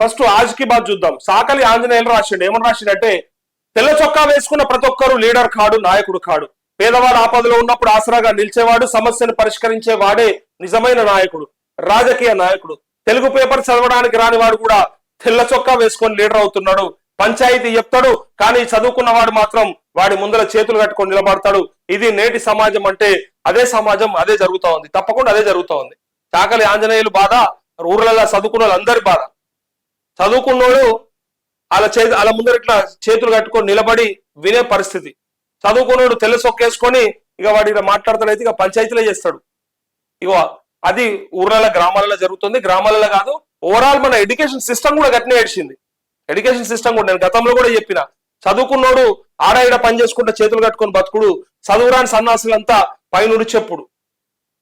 First ఆజ్కి బాద్ చూద్దాం. సాకలి ఆంజనేయులు రాసిండు. ఏమని రాసిండంటే తెల్ల చొక్కా వేసుకున్న ప్రతి ఒక్కరు లీడర్ కాడు నాయకుడు కాడు. పేదవాడు ఆపదలో ఉన్నప్పుడు ఆసరాగా నిలిచేవాడు సమస్యను పరిష్కరించే వాడే నిజమైన నాయకుడు రాజకీయ నాయకుడు. తెలుగు పేపర్ చదవడానికి రానివాడు కూడా తెల్ల చొక్కా వేసుకొని లీడర్ అవుతున్నాడు. పంచాయతీ చెప్తాడు కానీ చదువుకున్న వాడు మాత్రం వాడి ముందర చేతులు కట్టుకొని నిలబడతాడు. ఇది నేటి సమాజం అంటే అదే సమాజం అదే జరుగుతూ ఉంది. తప్పకుండా అదే జరుగుతూ ఉంది. చాకలి ఆంజనేయులు బాధ ఊర్లలో చదువుకున్న వాళ్ళందరి బాధ. చదువుకున్నోడు అలా చే అలా ముందర ఇట్లా చేతులు కట్టుకొని నిలబడి వినే పరిస్థితి. చదువుకున్నోడు తెల్ల సొక్కేసుకొని ఇక వాడు ఇలా మాట్లాడతాడైతే ఇక పంచాయతీలే చేస్తాడు. ఇగో అది ఊర్లలో గ్రామాలలో జరుగుతుంది. గ్రామాలలో కాదు ఓవరాల్ మన ఎడ్యుకేషన్ సిస్టమ్ కూడా గట్టినే ఏడ్చింది. ఎడ్యుకేషన్ సిస్టమ్ కూడా నేను గతంలో కూడా చెప్పిన. చదువుకున్నోడు ఆడ ఈడ పని చేసుకుంటే చేతులు కట్టుకొని బతుకుడు చదువురాని సన్నాసులంతా పైన చెప్పుడు.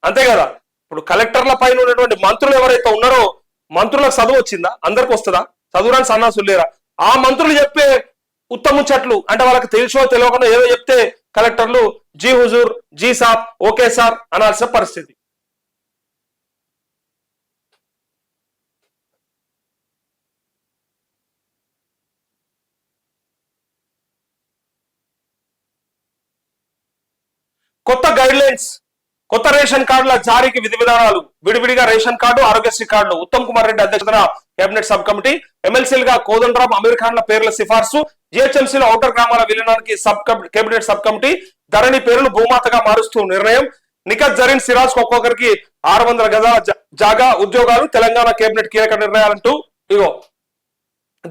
అంతే కదా? ఇప్పుడు కలెక్టర్ల పైన ఉన్నటువంటి మంత్రులు ఎవరైతే ఉన్నారో మంత్రులకు చదువు వచ్చిందా? అందరికి వస్తుందా? చదువురాని సన్నాసులు లేరా ఆ మంత్రులు చెప్పే ఉత్తముచ్చట్లు అంటే వాళ్ళకి తెలుసో తెలియకుండా ఏదో చెప్తే కలెక్టర్లు జీ హుజూర్ జీ సాబ్ ఓకే సార్ అనాల్సిన పరిస్థితి. కొత్త గైడ్ లైన్స్ కొత్త రేషన్ కార్డుల జారీకి విధి విధానాలు విడివిడిగా ration card Aarogyasri card Uttam Kumar Reddy అధ్యక్షతన కేబినెట్ సబ్ కమిటీ ఎమ్మెల్సీలుగా కోదండరామ్ అమీర్ ఖాన్ల పేర్ల సిఫార్సు. జిహెచ్ఎంసీలో ఔటర్ గ్రామాల విలీనానికి sub cabinet sub committee Dharani పేర్లు భూమాతగా మారుస్తూ నిర్ణయం. నిఖత్ జరీన్ సిరాజ్ ఒక్కొక్కరికి ఆరు వందల గజాల జాగా ఉద్యోగాలు. తెలంగాణ కేబినెట్ కీలక నిర్ణయాలంటూ ఇగో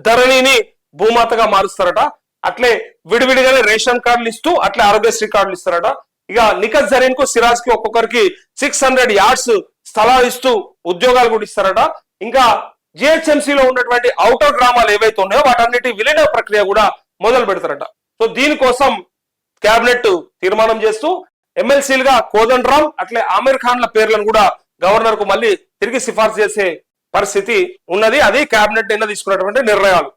ధరణిని భూమాతగా మారుస్తారట. అట్లే విడివిడిగానే రేషన్ కార్డులు ఇస్తూ అట్లే ఆరోగ్యశ్రీ కార్డులు ఇస్తారట. ఇక నిఖత్ జరీన్కు సిరాజ్కి ఒక్కొక్కరికి సిక్స్ హండ్రెడ్ యార్డ్స్ స్థలాలు ఇస్తూ ఉద్యోగాలు కూడా ఇస్తారట. ఇంకా GHMC లో ఉన్నటువంటి ఔటర్ గ్రామాలు ఏవైతే ఉన్నాయో వాటన్నిటి విలీన ప్రక్రియ కూడా మొదలు పెడతారట. సో దీనికోసం కేబినెట్ తీర్మానం చేస్తూ ఎమ్మెల్సీలుగా కోదండరామ్ అట్లే ఆమీర్ ఖాన్ల పేర్లను కూడా గవర్నర్కు మళ్ళీ తిరిగి సిఫార్సు చేసే పరిస్థితి ఉన్నది. అది కేబినెట్ నిన్న తీసుకున్నటువంటి నిర్ణయాలు.